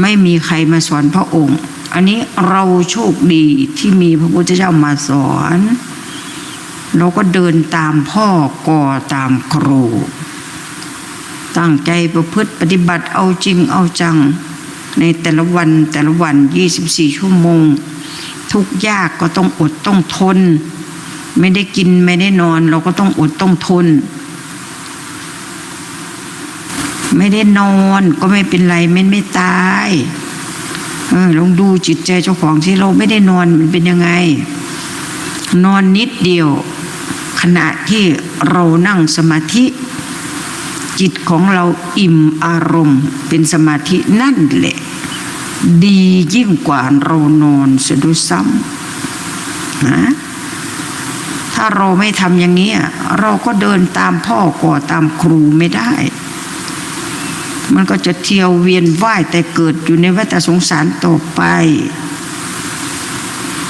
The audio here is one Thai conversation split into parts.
ไม่มีใครมาสอนพระองค์ อันนี้เราโชคดีที่มีพระพุทธเจ้ามาสอน เราก็เดินตามพ่อก่อตามครู ตั้งใจประพฤติปฏิบัติเอาจริงเอาจัง ในแต่ละวันแต่ละวัน 24 ชั่วโมง ทุกยากก็ต้องอดต้องทน ไม่ได้กินไม่ได้นอน เราก็ต้องอดต้องทน ไม่ได้นอนก็ไม่เป็นไรไม่ไม่ตายเออลองดูจิตใจเจ้าของที่เราไม่ได้นอนมันเป็นยังไง นอนนิดเดียว ขณะที่เรานั่งสมาธิ จิตของเราอิ่มอารมณ์ เป็นสมาธินั่นแหละ ดียิ่งกว่าเรานอนเสียด้วยซ้ำนะถ้าเราไม่ทำอย่างนี้ เราก็เดินตามพ่อก่อตามครูไม่ได้ มันก็จะเที่ยวเวียนว่ายแต่เกิดอยู่ในวัฏสงสารต่อไป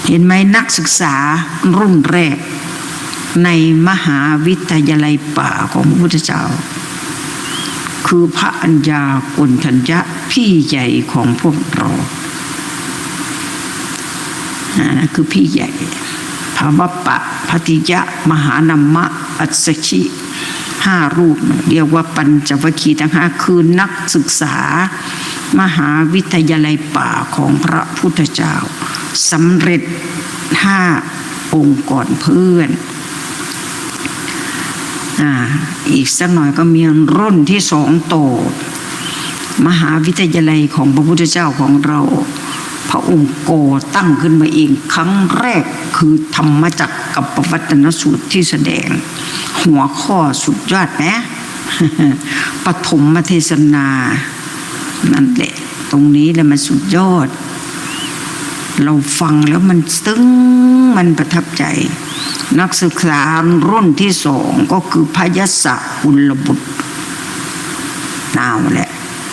เห็นไหมนักศึกษารุ่นแรก ในมหาวิทยาลัยป่าของพระพุทธเจ้า คือพระอัญญากุณทัญญะพี่ใหญ่ของพวกเรานะคือพี่ใหญ่ภาวะปะพัติยะ มหานัมมะ อัศชิ ห้ารูป เรียกว่าปัญจวัคคีย์ทั้งห้าคือนักศึกษา มหาวิทยาลัยป่าของพระพุทธเจ้าสำเร็จห้าองค์ก่อนเพื่อนออีกสักหน่อยก็มีรุ่นที่สองโต มหาวิทยาลัยของพระพุทธเจ้าของเรา ระองค์โกตั้งขึ้นมาเองครั้งแรกคือธรรมจักรกับปวัตนสูตรที่แสดง หัวข้อสุดยอดไหมปฐมมเทศนานั่นแหละตรงนี้แหละมันสุดยอด เราฟังแล้วมันซึ้งมันประทับใจ นักศึกษารุ่นที่สองก็คือพยศกุลบุตรนาวแหละ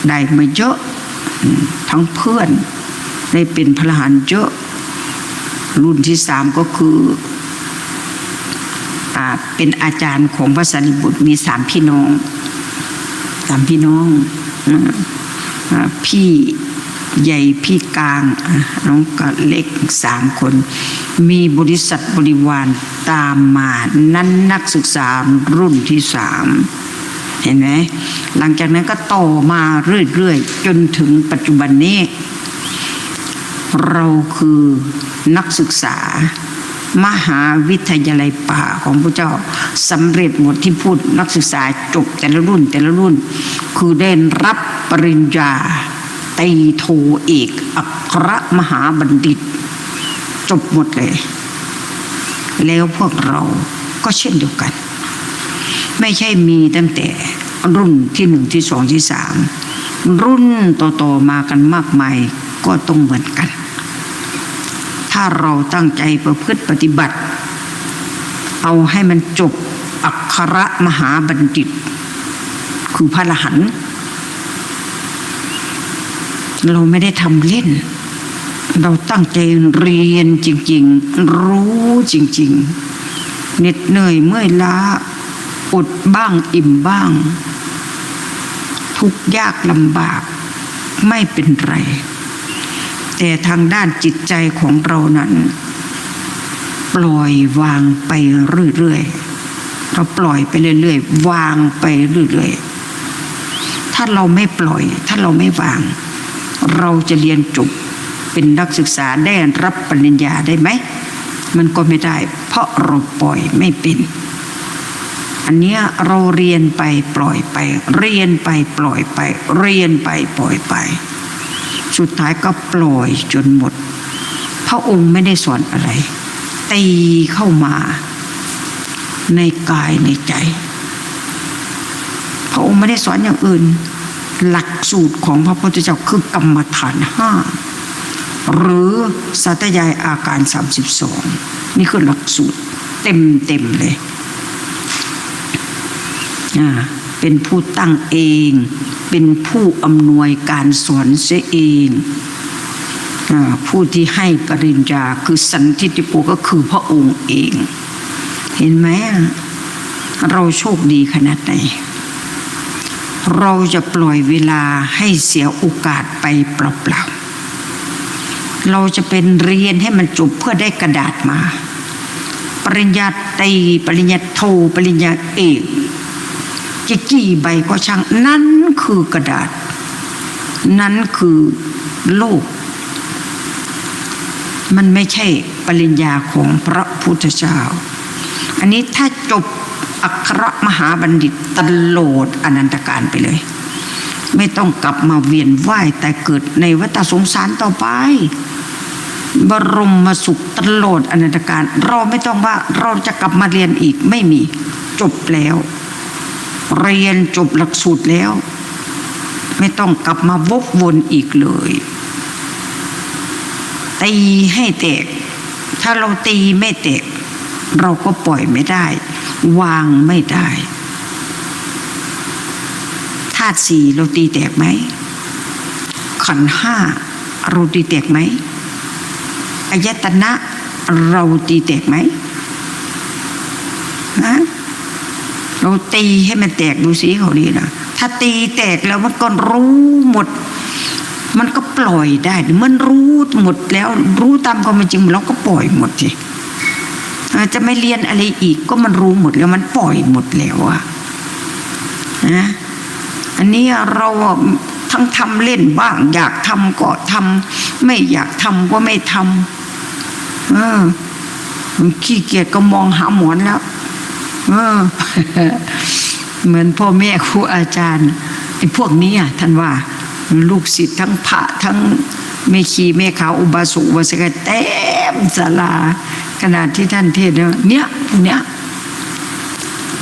ได้มาเยอะทั้งเพื่อน ได้เป็นพลหานเยอะ รุ่นที่สามก็คืออเป็นอาจารย์ของพระสันนิบุตรมีสามพี่น้องสามพี่น้องอพี่ใหญ่พี่กลางน้องก็เล็กสามคน มีบริษัทบริวารตามมานั้นนักศึกษารุ่นที่สามเห็นไหมหลังจากนั้นก็ต่อมาเรื่อยๆ จนถึงปัจจุบันนี้ เราคือนักศึกษา มหาวิทยาลัยป่าของพระเจ้าสำเร็จหมดที่พูดนักศึกษาจบแต่ละรุ่นแต่ละรุ่น คือได้รับปริญญาตีโทเอกอัครมหาบัณฑิต จบหมดเลย แล้วพวกเราก็เช่นเดียวกัน ไม่ใช่มีตั้งแต่รุ่นที่หนึ่งที่สองที่สามรุ่นต่อๆมากันมากมาย ก็ต้องเหมือนกัน ถ้าเราตั้งใจประพฤติปฏิบัติ เอาให้มันจบอัครมหาบัณฑิต คือพระรหันต์เราไม่ได้ทำเล่น เราตั้งใจเรียนจริง ๆ รู้จริง ๆ เหน็ดเหนื่อยเมื่อยล้าอดบ้างอิ่มบ้าง ทุกยากลำบากไม่เป็นไร แต่ทางด้านจิตใจของเรานั้น ปล่อยวางไปเรื่อยๆเราปล่อยไปเรื่อยๆวางไปเรื่อยๆถ้าเราไม่ปล่อย ถ้าเราไม่วาง เราจะเรียนจบเป็นนักศึกษาได้รับปริญญาได้ไหมมันก็ไม่ได้ เพราะเราปล่อยไม่เป็น อันเนี้ยเราเรียนไปปล่อยไป เรียนไปปล่อยไป เรียนไปปล่อยไป สุดท้ายก็ปล่อยจนหมด พระองค์ไม่ได้สอนอะไร ตีเข้ามาในกายในใจ พระองค์ไม่ได้สอนอย่างอื่น หลักสูตรของพระพุทธเจ้าคือกรรมฐานห้าหรือสัตยายอาการ 32 นี่คือหลักสูตรเต็มเต็มๆเลย อ่า เป็นผู้ตั้งเอง เป็นผู้อำนวยการสอนเสียเองอผู้ที่ให้ปริญญาคือสันทิติโกก็คือพระองค์เอง เห็นไหมเราโชคดีขนาดไหนเราจะปล่อยเวลาให้เสียโอกาสไปเปล่าๆเราจะเป็นเรียนให้มันจบเพื่อได้กระดาษมา ปริญญาตรีปริญญาโท ปริญญาเอก จะกี่ใบก็ช่างนั่นคือกระดาษ นั้นคือโลก มันไม่ใช่ปริญญาของพระพุทธเจ้า อันนี้ถ้าจบอัครมหาบัณฑิตตลอดอนันตการไปเลย ไม่ต้องกลับมาเวียนว่ายแต่เกิดในวัฏสงสารต่อไป บรมมาสุขตลอดอนันตการ เราไม่ต้องว่าเราจะกลับมาเรียนอีกไม่มีจบแล้ว เรียนจบหลักสูตรแล้ว ไม่ต้องกลับมาวกวนอีกเลยตีให้แตก ถ้าเราตีไม่แตก เราก็ปล่อยไม่ได้ วางไม่ได้ธาตุสี่เราตีแตกไหมขันห้าเราตีแตกไหมอายตนะเราตีแตกไหมฮะ เราตีให้มันแตกดูสิเขาดีนะถ้าตีแตกแล้วมันก็รู้หมด มันก็ปล่อยได้ มันรู้หมดแล้วรู้ตามความเป็นจริงเราก็ปล่อยหมดสิจจะไม่เรียนอะไรอีกก็มันรู้หมดแล้วมันปล่อยหมดแล้วอะนะอันนี้เราทั้งทำเล่นบ้าง อยากทำก็ทำไม่อยากทำก็ไม่ทำเออขี้เกียจก็มองหาหมอนแล้ว เหมือนพ่อแม่ครูอาจารย์ไอ้พวกนี้อะท่านว่า ลูกศิษย์ทั้งพระทั้งเมขีเมขาวอุบาสกอุบาสิกาเต็มศาลาขนาดที่ท่านเทศน์เนี่ยพวกเนี้ย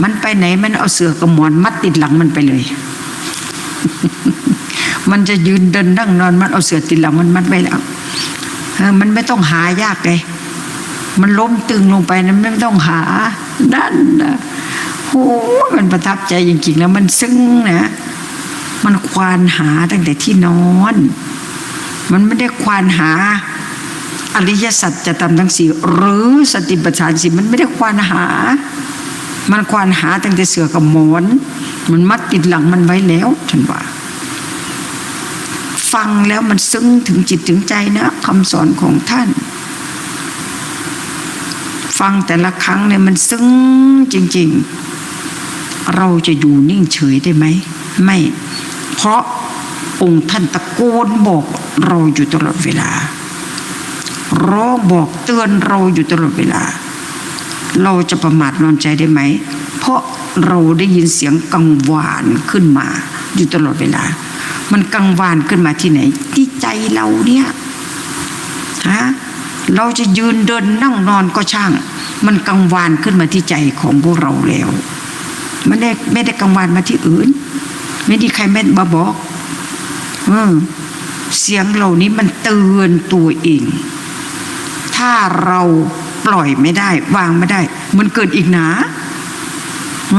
มันไปไหนมันเอาเสือกระหมอนมัดติดหลังมันไปเลย มันจะยืนเดินนั่งนอนมันเอาเสือติดหลังมันมัดไปแล้วมันไม่ต้องหายากเลย มันล้มตึงลงไปนะไม่ต้องหา ด้านนะโอ้มันประทับใจจริงๆแล้วมันซึ้งนะมันควานหาตั้งแต่ที่นอน มันไม่ได้ควานหา อริยสัจจะตามทั้งสี่หรือสติปัฏฐานสี่มันไม่ได้ควานหา มันควานหาตั้งแต่เสือกับหมอน มันมัดติดหลังมันไว้แล้วฉันว่า ฟังแล้วมันซึ้งถึงจิตถึงใจนะคำสอนของท่าน ฟังแต่ละครั้งเนี่ยมันซึ้งจริง ๆ เราจะอยู่นิ่งเฉยได้ไหม ไม่ เพราะองค์ท่านตะโกนบอกเราอยู่ตลอดเวลาร้องบอกเตือนเราอยู่ตลอดเวลา เราจะประมาทนอนใจได้ไหม เพราะเราได้ยินเสียงกังวานขึ้นมาอยู่ตลอดเวลา มันกังวานขึ้นมาที่ไหน ที่ใจเราเนี่ยฮะ เราจะยืนเดินนั่งนอนก็ช่าง มันกังวานขึ้นมาที่ใจของพวกเราแล้วไม่ได้ไม่ได้กังวานมาที่อื่น ไม่ได้ใครแม่มาบอกเออเสียงเหล่านี้มันเตือนตัวเอง ถ้าเราปล่อยไม่ได้ วางไม่ได้ มันเกิดอีกนา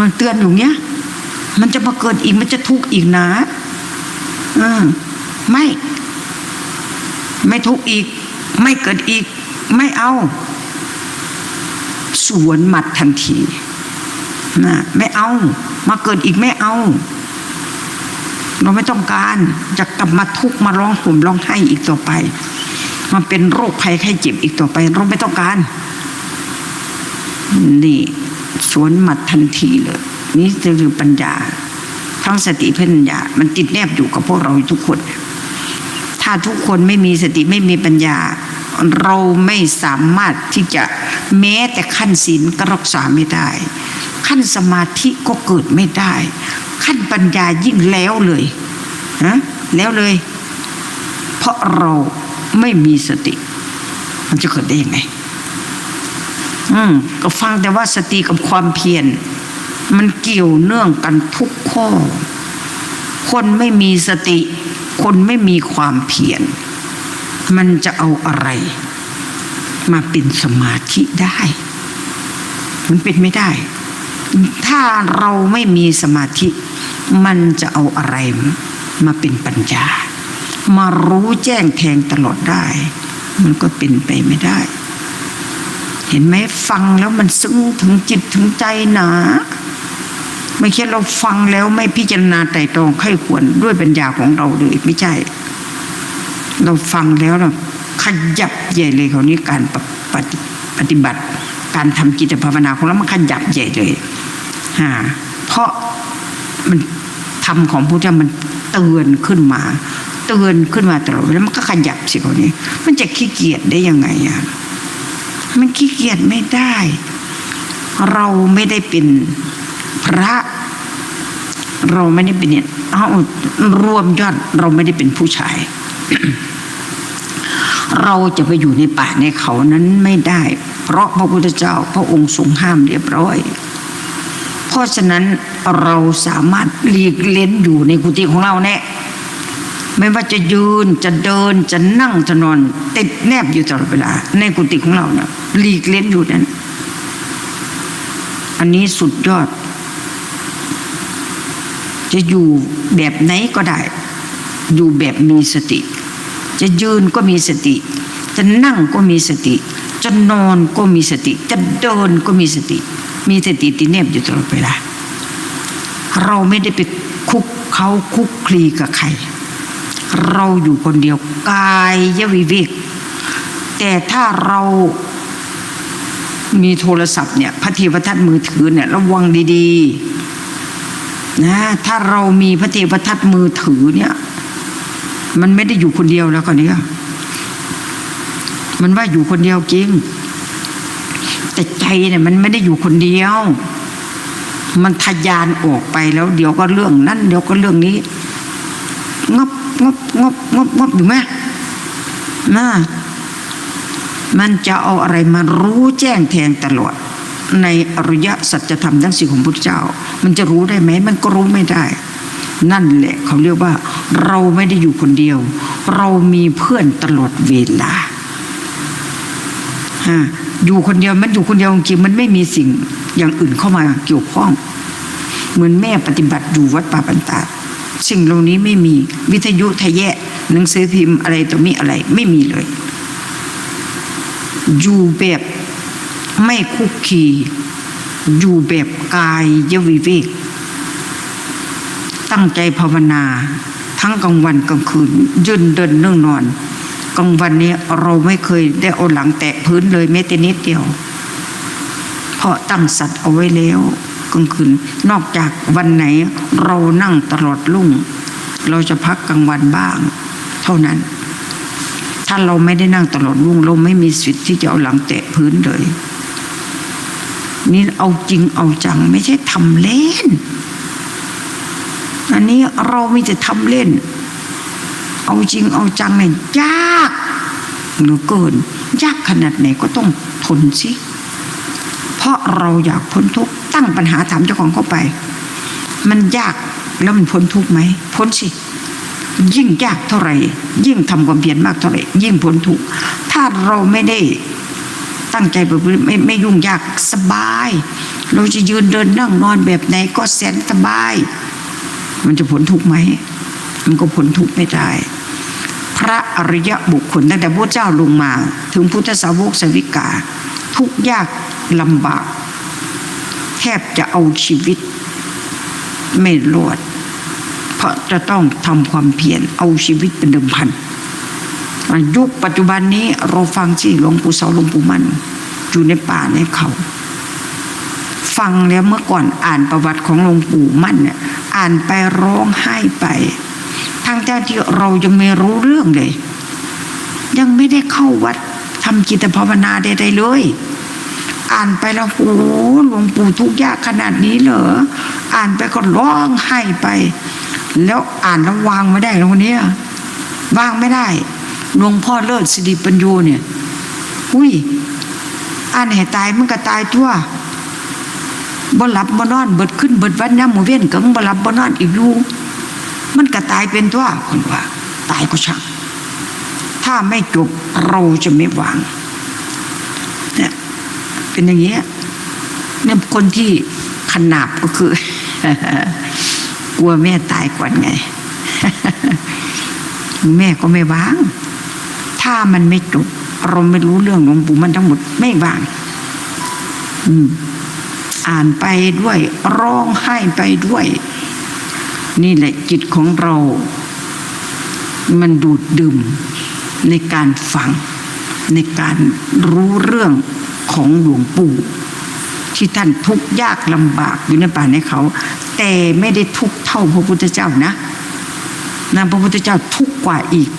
มันเตือนอยู่เนี้ย มันจะมาเกิดอีกมันจะทุกข์อีกนาเออไม่ ไม่ทุกข์อีก ไม่เกิดอีก ไม่เอา สวนหมัดทันทีนะไม่เอา มาเกิดอีกไม่เอา เราไม่ต้องการจะกลับมาทุกข์มาร้องห่มร้องไห้อีกต่อไปมาเป็นโรคภัยไข้เจ็บอีกต่อไป เราไม่ต้องการ นี่สวนหมัดทันทีเลย นี่คือปัญญา ทั้งสติปัญญา มันติดแนบอยู่กับพวกเราทุกคน ถ้าทุกคนไม่มีสติไม่มีปัญญา เราไม่สามารถที่จะแม้แต่ขั้นศีลก็รักษาไม่ได้ ขั้นสมาธิก็เกิดไม่ได้ ขั้นปัญญายิ่งแล้วเลยนะแล้วเลย เพราะเราไม่มีสติ มันจะเกิดได้ยังไงอืมก็ฟังแต่ว่าสติกับความเพียรมันเกี่ยวเนื่องกันทุกข้อ คนไม่มีสติ คนไม่มีความเพียร มันจะเอาอะไรมาเป็นสมาธิได้ มันเป็นไม่ได้ ถ้าเราไม่มีสมาธิ มันจะเอาอะไรมาเป็นปัญญา มารู้แจ้งแทงตลอดได้ มันก็เป็นไปไม่ได้ เห็นไหมฟังแล้วมันซึ้งถึงจิตถึงใจหนาไม่ใช่เราฟังแล้วไม่พิจารณาไตรตรองไข้ควรด้วยปัญญาของเราเลยไม่ใช่ เราฟังแล้วเราขยับใหญ่เลยเขาวนี้การปฏิปฏิบัติ การทำจิตภาวนาของเรามันขยับใหญ่เลยฮะเพราะมันทำของพระเจ้ามันเตือนขึ้นมาเตือนขึ้นมาตลอดแล้วมันก็ขยับสิเขาวนี้ มันจะขี้เกียจได้ยังไงอะมันขี้เกียจไม่ได้ เราไม่ได้เป็นพระ เราไม่ได้เป็นเนี่ยเอารวมยอดเราไม่ได้เป็นผู้ชาย เราจะไปอยู่ในป่าในเขานั้นไม่ได้ เพราะพระพุทธเจ้าพระองค์ทรงห้ามเรียบร้อย เพราะฉะนั้นเราสามารถหลีกเล้นอยู่ในกุฏิของเราแน่ไม่ว่าจะยืนจะเดินจะนั่งจะนอน ติดแนบอยู่ตลอดเวลา ในกุฏิของเราเนี่ยหลีกเล้นอยู่นั้น อันนี้สุดยอด จะอยู่แบบไหนก็ได้ อยู่แบบมีสติ จะยืนก็มีสติ จะนั่งก็มีสติ จะนอนก็มีสติ จะเดินก็มีสติ มีสติติเนบอยู่ตลอดเวลาเราไม่ได้ไปคุกเขาคุกคลีกับใคร เราอยู่คนเดียวกายยวิเวก แต่ถ้าเรามีโทรศัพท์เนี่ยพระเทวทัตมือถือเนี่ยระวังดีๆนะถ้าเรามีพระเทวทัตมือถือเนี่ย มันไม่ได้อยู่คนเดียวแล้วก็เนี้ยมันว่าอยู่คนเดียวจริง แต่ใจเนี่ย มันไม่ได้อยู่คนเดียว มันทะยานออกไปแล้ว เดี๋ยวก็เรื่องนั้นเดี๋ยวก็เรื่องนี้งบงบงบงบงบอยู่ไหมนะมันจะเอาอะไรมารู้แจ้งแทงตลอด ในอริยสัจธรรมทั้งสี่ของพุทธเจ้า มันจะรู้ได้ไหม มันก็รู้ไม่ได้ นั่นแหละเขาเรียกว่า เราไม่ได้อยู่คนเดียว เรามีเพื่อนตลอดเวลาฮะอยู่คนเดียวมันอยู่คนเดียวจริงมันไม่มีสิ่งอย่างอื่นเข้ามาเกี่ยวข้อง เหมือนแม่ปฏิบัติอยู่วัดป่าปันตาสิ่งเหล่านี้ไม่มีวิทยุทะแยะหนังสือพิมพ์อะไรตัวมีอะไรไม่มีเลย อยู่แบบไม่คุกคีอยู่แบบกายยวิเวก ตั้งใจภาวนา ทั้งกลางวันกลางคืน ยืนเดินนั่งนอนกลางวันนี้เราไม่เคยได้เอาหลังแตะพื้นเลยแม้แต่นิดเดียว เพราะตั้งสัตว์เอาไว้แล้วกลางคืนนอกจากวันไหนเรานั่งตลอดลุ่ง เราจะพักกลางวันบ้าง เท่านั้น ถ้าเราไม่ได้นั่งตลอดรุ่ง เราไม่มีสิทธิ์ที่จะเอาหลังแตะพื้นเลย นี่เอาจริงเอาจังไม่ใช่ทำเล่น อันนี้เราไม่จะทำเล่น เอาจริงเอาจังเนี่ยยากหลือเกิน ยากขนาดไหนก็ต้องทนสิ เพราะเราอยากพ้นทุกข์ตั้งปัญหาถามเจ้าของเข้าไป มันยากแล้วมันพ้นทุกข์ไหมพ้นสิยิ่งยากเท่าไหร่ ยิ่งทำความเพียรมากเท่าไหร่ ยิ่งพ้นทุกข์ถ้าเราไม่ได้ตั้งใจประพฤติไม่ไม่ยุ่งยากสบาย เราจะยืนเดินนั่งนอนแบบไหนก็แสนสบาย มันจะพ้นทุกไหม มันก็พ้นทุกไม่ได้ พระอริยบุคคลตั้งแต่พระเจ้าลงมา ถึงพุทธสาวกสวิกา ทุกยากลำบาก แทบจะเอาชีวิต ไม่รอด เพราะจะต้องทำความเพียรเอาชีวิตเป็นเดิมพันยุคปัจจุบันนี้เราฟังที่หลวงปู่เสาหลวงปู่มันอยู่ในป่าในเขา ฟังแล้วเมื่อก่อนอ่านประวัติของหลวงปู่มั่นเนี่ย อ่านไปร้องไห้ไป ทั้งที่เรายังไม่รู้เรื่องเลย ยังไม่ได้เข้าวัดทำจิตภาวนาใดๆเลย อ่านไปแล้วโอ้หลวงปู่ทุกยากขนาดนี้เหรออ่านไปก็ร้องไห้ไป แล้วอ่านแล้ววางไม่ได้แล้ววันนี้วางไม่ได้หลวงพ่อเลิศสิริปัญโยเนี่ย อุ้ยอ่านให้ตายมันก็ตายทั่ว บ่หลับบ่นอน เบิดขึ้นเบิดวันย้ำหมูเว้นกังบ่หลับบ่นอนอีกอยู่มันก็ตายเป็นทั่วคนว่า ตายก็ช่างถ้าไม่จบเราจะไม่วางเนี่ยเป็นอย่างเงี้ยเนี่ยคนที่ขนาบก็คือ กลัวแม่ตายก่อนไง แม่ก็ไม่วาง ถ้ามันไม่จบเราไม่รู้เรื่องหลวงปู่มันทั้งหมดไม่วาง อืม อ่านไปด้วยร้องไห้ไปด้วย นี่แหละจิตของเรา มันดูดดื่มในการฟัง ในการรู้เรื่องของหลวงปู่ ที่ท่านทุกข์ยากลำบากอยู่ในป่าในเขา แต่ไม่ได้ทุกข์เท่าพระพุทธเจ้านะนะพระพุทธเจ้าทุกข์กว่าอีก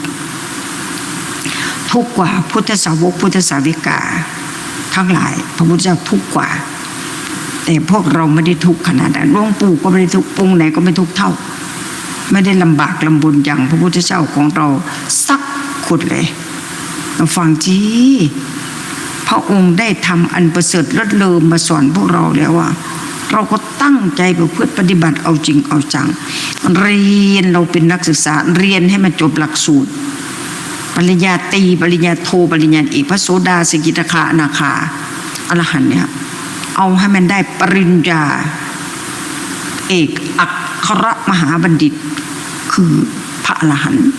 ทุกข์กว่าพุทธสาวกพุทธสาวิกาทั้งหลาย พระพุทธเจ้าทุกข์กว่า แต่พวกเราไม่ได้ทุกข์ขนาดนั้นหลวงปู่ก็ไม่ได้ทุกข์ปรุงไหนก็ไม่ทุกข์เท่า ไม่ได้ลำบากลำบนอย่างพระพุทธเจ้าของเราสักคนเลยฟังจีพระองค์ได้ทำอันประเสริฐเลิศเลอมมาสอนพวกเราแล้วว่า เราก็ตั้งใจประพฤติปฏิบัติเอาจริงเอาจัง เรียนเราเป็นนักศึกษาเรียนให้มันจบหลักสูตร ปริญญาตรีปริญญาโทปริญญาเอกพระโสดาสกิทาคานาคาอรหันเนี่ย เอาให้มันได้ปริญญา เอกอัครมหาบัณฑิต คือพระอรหันต์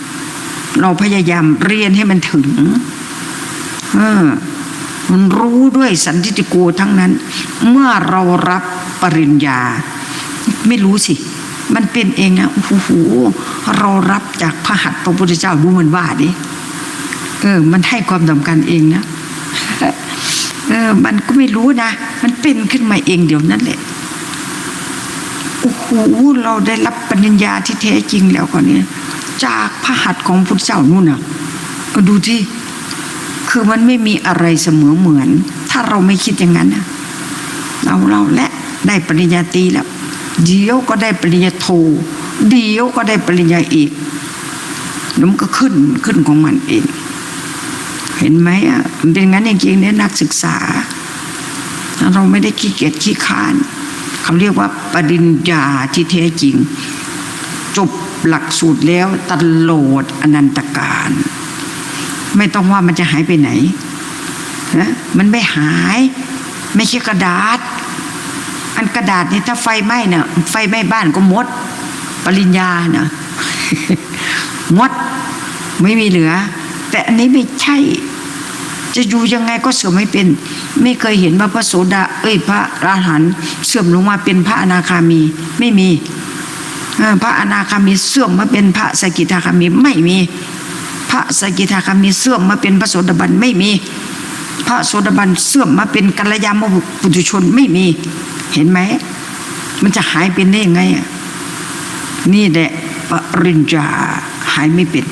เราพยายามเรียนให้มันถึง เออมันรู้ด้วยสันติโกทั้งนั้น เมื่อเรารับปริญญา ไม่รู้สิ มันเป็นเองนะโอ้โหเรารับจากพระหัตถ์พระพุทธเจ้าดูมันว่าดิเออ มันให้ความสำคัญเองนะ เออ มันก็ไม่รู้นะ มันเป็นขึ้นมาเองเดี๋ยวนั้นแหละโอ้โหเราได้รับปริญญาที่แท้จริงแล้วก่อนนี้จากพระหัตถ์ของพุทธเจ้านู่นน่ะก็ดูที่คือมันไม่มีอะไรเสมอเหมือน ถ้าเราไม่คิดอย่างนั้นนะเราเราและได้ปริญญาตรีแล้ว เดี๋ยวก็ได้ปริญญาโทเดี๋ยวก็ได้ปริญญาเอกแล้วมันก็ขึ้นขึ้นของมันเอง เห็นไหมอะมันเป็นงั้นจริงๆเนี่ยนักศึกษา เราไม่ได้ขี้เกียจขี้ค้านเขาเรียกว่าปริญญาที่แท้จริง จบหลักสูตรแล้วตลอดอนันตการ ไม่ต้องว่ามันจะหายไปไหนนะมันไม่หาย ไม่ใช่กระดาษ อันกระดาษนี่ถ้าไฟไหม้เนะ่ะไฟไหม้บ้านก็หมด ปริญญาเนะหมดไม่มีเหลือ แต่อันนี้ไม่ใช่ จะอยู่ยังไงก็เสื่อมไม่เป็น ไม่เคยเห็นว่าพระโสดา เอ้ยพระอราหันเสื่อมลงมาเป็นพระอนาคามีไม่มีพระอนาคามีเสื่อมมาเป็นพระสกิทาคามีไม่มี พระสกิทาคามีเสื่อมมาเป็นพระโสดาบันไม่มี พระโสดาบันเสื่อมมาเป็นกัลยาณปุถุชนไม่มี เห็นไหมมันจะหายเป็นได้ยังไงนี่แหละปริญญาหายไม่เป็น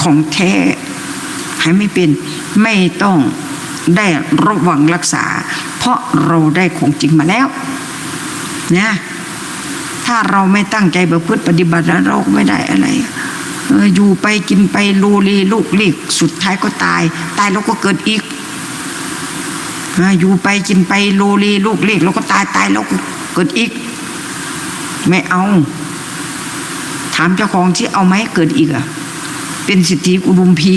ของแท้หายไม่เป็น ไม่ต้องได้ระวังรักษา เพราะเราได้ของจริงมาแล้วนะถ้าเราไม่ตั้งใจประพฤติปฏิบัติแล้วเราไม่ได้อะไรอยู่ไปกินไปลูลีลูกเลีกสุดท้ายก็ตาย ตายแล้วก็เกิดอีกอยู่ไปกินไปโลลีลูกเลีกแล้วก็ตายตายแล้วก็เกิดอีก ไม่เอา ถามเจ้าของที่เอาไหมเกิดอีกอะเป็นสิทธิอุดมพี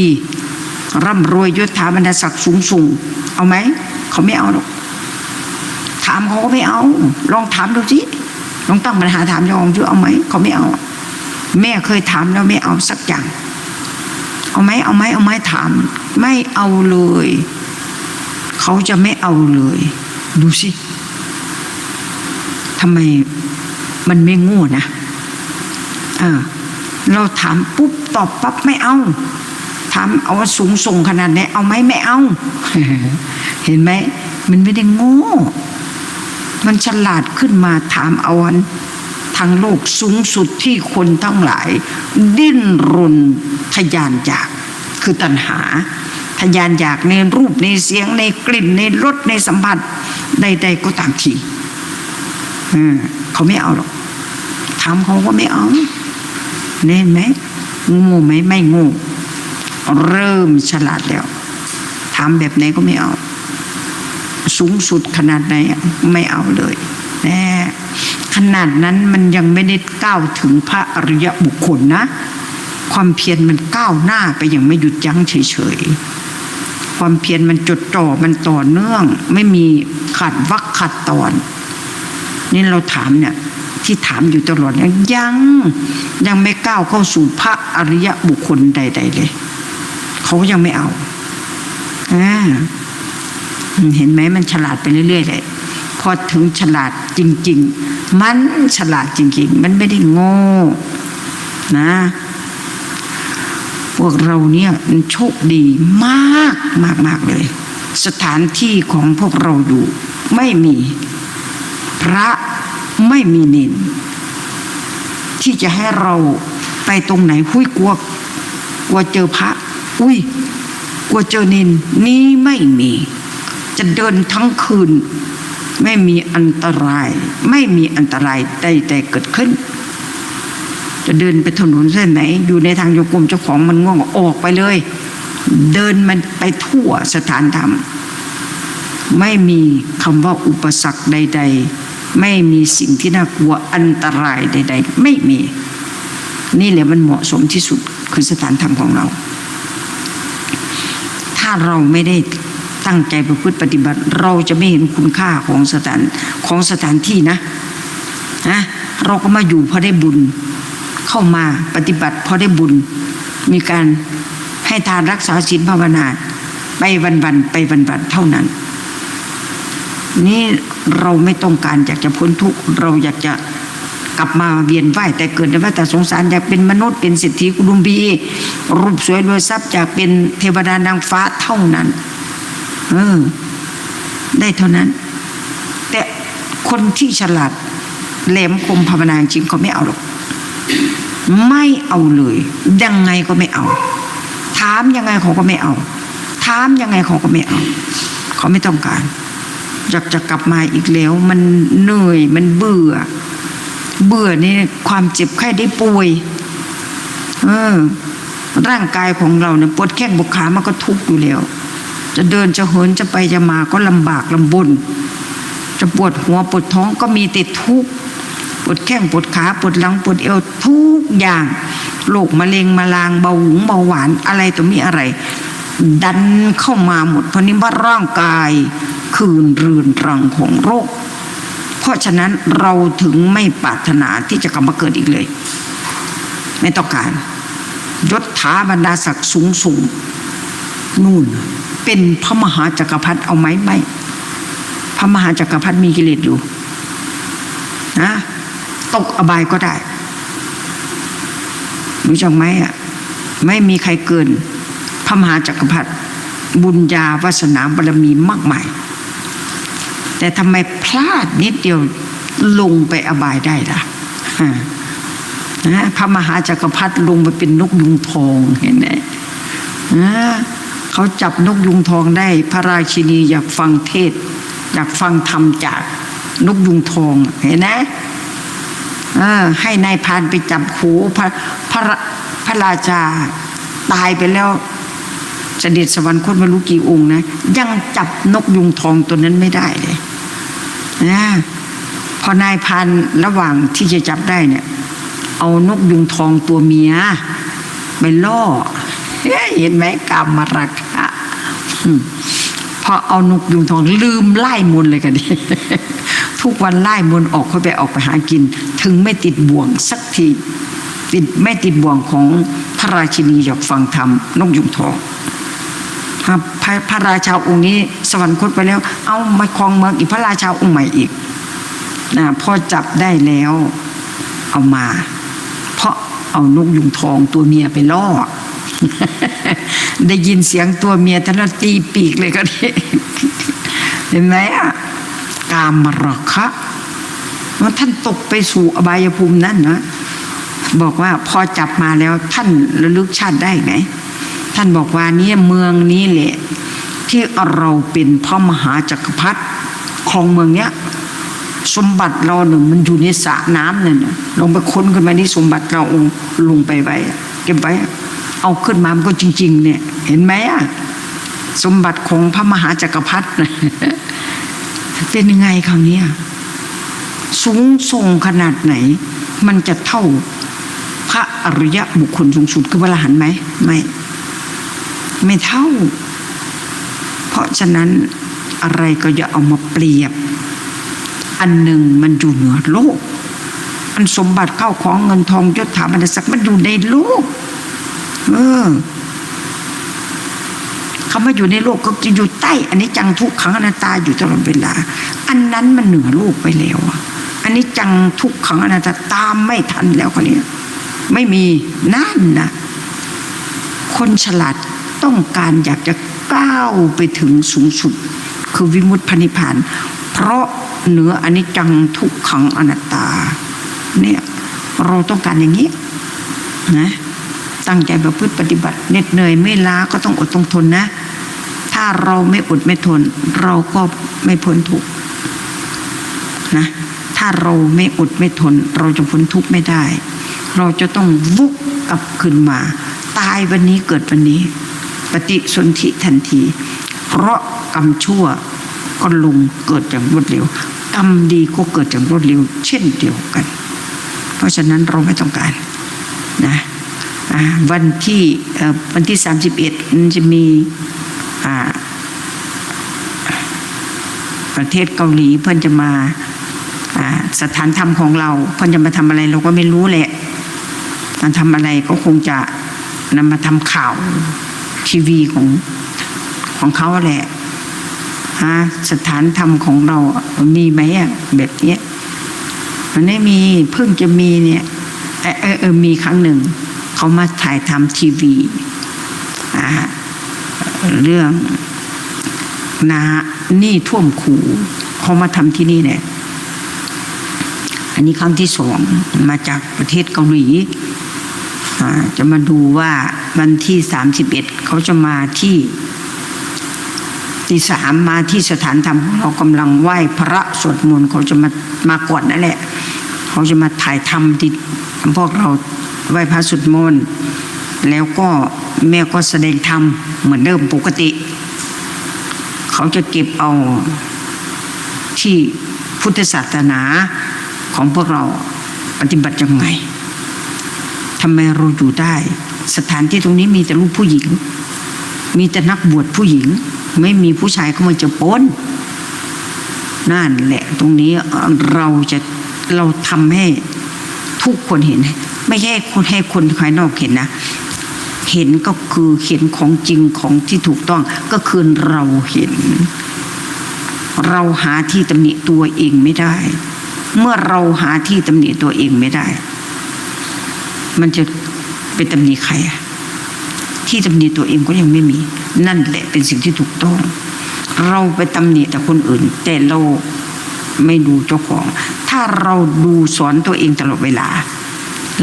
ร่ำรวยยศถาบรรดาศักดิ์สูงสูงเอาไหมเขาไม่เอาหรอกถามเขาก็ไม่เอา ลองถามดูสิลองตั้งปัญหาถามเจ้าของที่เอาไหมเขาไม่เอา แม่เคยถามแล้วไม่เอาสักอย่าง เอาไหมเอาไหมเอาไหมถาม ไม่เอาเลย เขาจะไม่เอาเลย ดูสิทำไมมันไม่โง่นะเออเราถามปุ๊บตอบปั๊บไม่เอา ถามเอาว่าสูงส่งขนาดไหนเอาไหมไม่เอา เห็นไหมมันไม่ได้โง่มันฉลาดขึ้นมาถามเอาอันทางโลกสูงสุดที่คนทั้งหลาย ดิ้นรนทยานอยากคือตัณหา ทยานอยากในรูปในเสียงในกลิ่นในรสในสัมผัสใดๆก็ตามทีเออเขาไม่เอาหรอกถามเขาก็ไม่เอาเน่นไหมง่ไหมไม่ง่ เริ่มฉลาดแล้วถามแบบไหนก็ไม่เอา สูงสุดขนาดไหนไม่เอาเลยแน่ขนาดนั้นมันยังไม่ได้ก้าวถึงพระอริยบุคคลนะ ความเพียรมันก้าวหน้าไปอย่างไม่หยุดยั้งเฉยๆ ความเพียรมันจดจ่อมันต่อเนื่อง ไม่มีขาดวักขาดตอน นี่เราถามเนี่ยที่ถามอยู่ตลอดยยังยังไม่ก้าวเข้าสู่พระอริยบุคคลใด ๆ เลย เขายังไม่เอาอ่าเห็นไหมมันฉลาดไปเรื่อยๆเลยพอถึงฉลาดจริง ๆ มันฉลาดจริง ๆ มันไม่ได้โง่นะ พวกเราเนี่ยมันโชคดีมากมากมากเลย สถานที่ของพวกเราอยู่ ไม่มีพระไม่มีเนนที่จะให้เราไปตรงไหนหุ้ยกลัวกลัวเจอพระ อุ้ยกลัวเจอเนนนี่ไม่มี จะเดินทั้งคืน ไม่มีอันตราย ไม่มีอันตรายใดๆเกิดขึ้น จะเดินไปถนนเส้นไหน อยู่ในทางโยกรมเจ้าของมันง่วงออกไปเลย เดินมันไปทั่วสถานธรรม ไม่มีคำว่าอุปสรรคใด ๆ ไม่มีสิ่งที่น่ากลัวอันตรายใด ๆ ไม่มี นี่แหละมันเหมาะสมที่สุดคือสถานธรรมของเรา เราไม่ได้ตั้งใจประพฤติปฏิบัติ เราจะไม่เห็นคุณค่าของสถานของสถานที่นะนะเราก็มาอยู่เพราะได้บุญ เข้ามาปฏิบัติเพราะได้บุญ มีการให้ทานรักษาศีลภาวนาไปวันๆไปวันๆเท่านั้น นี่เราไม่ต้องการอยากจะพ้นทุกข์เราอยากจะ กลับมาเวียนว่ายแต่เกิดในวัฏสงสารอยากเป็นมนุษย์เป็นสิทธิกุดุมพีรูปสวยรวยทรัพย์อยากเป็นเทวดานางฟ้าเท่านั้น เออ ได้เท่านั้น แต่คนที่ฉลาดแหลมคมภาวนาจริงเขาไม่เอาหรอกไม่เอาเลย ยังไงก็ไม่เอา ถามยังไงเขาก็ไม่เอา ถามยังไงเขาก็ไม่เอา เขาไม่ต้องการอยากจะกลับมาอีกแล้ว มันเหนื่อยมันเบื่อ เบื่อนี่ความเจ็บไข้ได้ป่วย เออ ร่างกายของเราเนี่ยปวดแข้งปวดขามันก็ทุกข์อยู่แล้ว จะเดินจะเหินจะไปจะมาก็ลำบากลำบน จะปวดหัวปวดท้องก็มีแต่ทุกข์ปวดแข้งปวดขาปวดหลังปวดเอวทุกอย่างโรคมะเร็งมะลางเบาหวงเบาหวานอะไรตัวมีอะไร ดันเข้ามาหมด เพราะนี้ว่าร่างกาย คืนรืนรังของโรค เพราะฉะนั้นเราถึงไม่ปรารถนาที่จะกลับมาเกิดอีกเลย ไม่ต้องการยศถาบรรดาศักดิ์สูงสูงนู่น เป็นพระมหาจักรพรรดิเอาไหมไม่พระมหาจักรพรรดิมีกิเลสอยู่นะตกอบายก็ได้รู้จักไหมอะไม่มีใครเกิน พระมหาจักรพรรดิบุญญาวาสนาบารมีมากมาย แต่ทำไมพลาดนิดเดียวลงไปอบายได้ล่ะฮะนะพระมหาจักรพรรดิลงไปเป็นนกยุงทองเห็นไหมเขาจับนกยุงทองได้ พระราชินีอยากฟังเทศ อยากฟังธรรมจากนกยุงทองเห็นไหมให้นายพานไปจับหูพระพระพระราชาตายไปแล้ว เสด็จสวรรคตม่รู้กี่องค์นะยังจับนกยุงทองตัวนั้นไม่ได้เลยนะพอนายพรานระหว่างที่จะจับได้เนี่ย เอานกยุงทองตัวเมียไปล่อเห็นไหมกรรมมารักะพอเอานกยุงทองลืมไล่มนเลยกันดิทุกวันไล่มนออกเขาไปออกไปหากิน ถึงไม่ติดบ่วงสักทีติดไม่ติดบ่วงของพระราชินีอยากฟังธรรมนกยุงทอง พระพระพระราชาองค์นี้สวรรคตไปแล้ว เอามาครองเมืองอีกพระราชาองค์ใหม่อีกนะพอจับได้แล้วเอามา เพราะเอานกยุงทองตัวเมียไปล่อ ได้ยินเสียงตัวเมียท่านนตีปีกเลยก็ได้เห็นไหมอะกามรคะว่าท่านตกไปสู่อบายภูมินั่นนะบอกว่าพอจับมาแล้วท่านระลึกชาติได้ไหม ท่านบอกว่าเนี่ยเมืองนี้แหละที่เราเป็นพระมหาจักรพรรดิของเมืองเนี้ยสมบัติเราหนึ่งมันอยู่ในสระน้ำเนี่ยลงไปค้นขึ้นมาที่สมบัติเราอาลงไปไว้เก็บไว้เอาขึ้นมามันก็จริง ๆ เนี่ย เห็นไหมอะสมบัติของพระมหาจักรพรรดิเป็นยังไงคราวนี้สูงส่งขนาดไหน มันจะเท่าพระอริยะบุคคลสูงสุดคือพระอรหันต์ไหมไม่ ไม่เท่า เพราะฉะนั้นอะไรก็อย่าเอามาเปรียบ อันหนึ่งมันอยู่เหนือโลก อันสมบัติเข้าของเงินทองยศถาบรรดาศักดิ์มันอยู่ในโลก เออคำว่าอยู่ในโลกก็จะอยู่ใต้อันนี้จังทุกขังอนัตตาอยู่ตลอดเวลา อันนั้นมันเหนือโลกไปแล้วอันนี้จังทุกขังอนัตตาตามไม่ทันแล้วคนนี้ไม่มีนั่นนะคนฉลาด ต้องการอยากจะก้าวไปถึงสูงสุด คือวิมุตติพระนิพาน เพราะเหนืออนนี้จังทุกขังอนัตตาเนี่ยเราต้องการอย่างนี้นะตั้งใจประพฤติปฏิบัติเหน็ดเหนื่อยไม่ล้าก็ต้องอดต้องทนนะ ถ้าเราไม่อดไม่ทน เราก็ไม่พ้นทุกนะถ้าเราไม่อดไม่ทน เราจะพ้นทุกข์ไม่ได้ เราจะต้องวุกกลับขึ้นมา ตายวันนี้เกิดวันนี้ ปฏิสนธิทันที เพราะกรรมชั่วก็ลงเกิดอย่างรวดเร็วกรรมดีก็เกิดอย่างรวดเร็ว เช่นเดียวกัน เพราะฉะนั้นเราไม่ต้องการนะวันที่วันที่สามสิบเอ็ดมันจะมีประเทศเกาหลีเพื่อนจะมาสถานธรรมของเราเพื่อนจะมาทำอะไรเราก็ไม่รู้แหละมาทำอะไรก็คงจะนำมาทำข่าว ทีวีของของเขาแหละฮะสถานธรรมของเรา มีไหมอะแบบเนี้ยมันไม่มีเพิ่งจะมีเนี่ยเออเออเออมีครั้งหนึ่ง เขามาถ่ายทำทีวีอ่าเรื่องนานี่ท่วมขูเขามาทำที่นี่เนี่ยอันนี้ครั้งที่สองมาจากประเทศเกาหลี จะมาดูว่าวันที่สามสิบเอ็ดเขาจะมาที่ตีสามมาที่สถานธรรมของเรากำลังไหว้พระสวดมนต์เขาจะมามาก่อนนั่นแหละ เขาจะมาถ่ายทำที่พวกเราไหว้พระสวดมนต์แล้วก็แม่ก็แสดงธรรมเหมือนเดิมปกติ เขาจะเก็บเอาที่พุทธศาสนาของพวกเราปฏิบัติยังไง ทำไมเราอยู่ได้ สถานที่ตรงนี้มีแต่ลูกผู้หญิง มีแต่นักบวชผู้หญิง ไม่มีผู้ชายเข้ามาจะปนนั่นแหละตรงนี้เราจะเราทำให้ทุกคนเห็น ไม่ใช่คนให้คนภายนอกเห็นนะ เห็นก็คือเห็นของจริงของที่ถูกต้องก็คือเราเห็น เราหาที่ตำหนิตัวเองไม่ได้ เมื่อเราหาที่ตำหนิตัวเองไม่ได้ มันจะเป็นตำหนิใครอะที่ตำหนิตัวเองก็ยังไม่มี นั่นแหละเป็นสิ่งที่ถูกต้อง เราไปตำหนิแต่คนอื่น แต่เราไม่ดูเจ้าของ ถ้าเราดูสอนตัวเองตลอดเวลา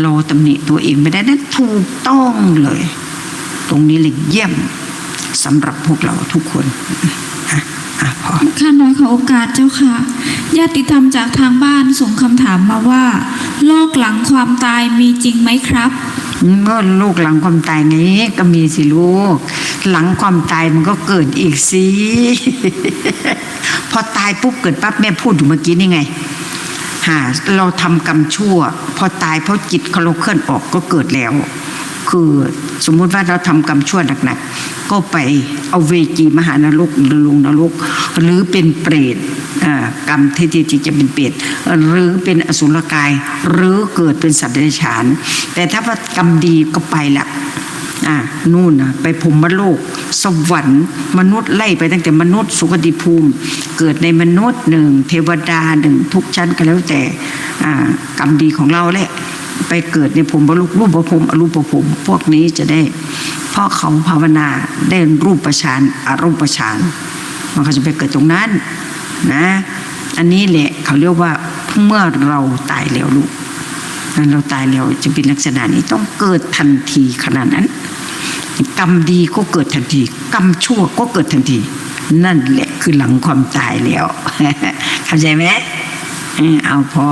เราตำหนิตัวเองไม่ได้นั่นถูกต้องเลย ตรงนี้เลยเยี่ยมสำหรับพวกเราทุกคน ข้าน้อยขอโอกาสเจ้าค่ะ ญาติธรรมจากทางบ้านส่งคำถามมาว่า โลกหลังความตายมีจริงไหมครับก็ลูกหลังความตายไงก็มีสิลูก หลังความตายมันก็เกิดอีกสิพอตายปุ๊บเกิดปั๊บแม่พูดอยู่เมื่อกี้นี่ไงหาเราทำกรรมชั่ว พอตายเพราะจิตเขาเราเคลื่อนออกก็เกิดแล้ว คือสมมุติว่าเราทำกรรมชั่วหนักๆ ก็ไปเอาเวจีมหานรกหรือลงนรก หรือเป็นเปรตกรรมที่ที่จะเป็นเปรตหรือเป็นอสุรกาย หรือเกิดเป็นสัตว์เดรัจฉาน แต่ถ้าว่ากรรมดีก็ไปละอ่านู่นนะไปภูมิโลก สวรรค์มนุษย์ไล่ไปตั้งแต่มนุษย์สุคติภูมิ เกิดในมนุษย์หนึ่งเทวดาหนึ่งทุกชั้นก็แล้วแต่อ่ากรรมดีของเราแหละไปเกิดในภูมิรูปรูปภูมิอรูปภูมิพวกนี้จะได้ เพราะเขาภาวนาได้รูปประชานอารูปประชานมันก็จะไปเกิดตรงนั้นนะอันนี้แหละเขาเรียกว่าเมื่อเราตายแล้วลูกนั้นเราตายแล้วจะเป็นลักษณะนี้ต้องเกิดทันทีขนาดนั้น กรรมดีก็เกิดทันที กรรมชั่วก็เกิดทันที นั่นแหละคือหลังความตายแล้วเข้าใจไหมเอาพอ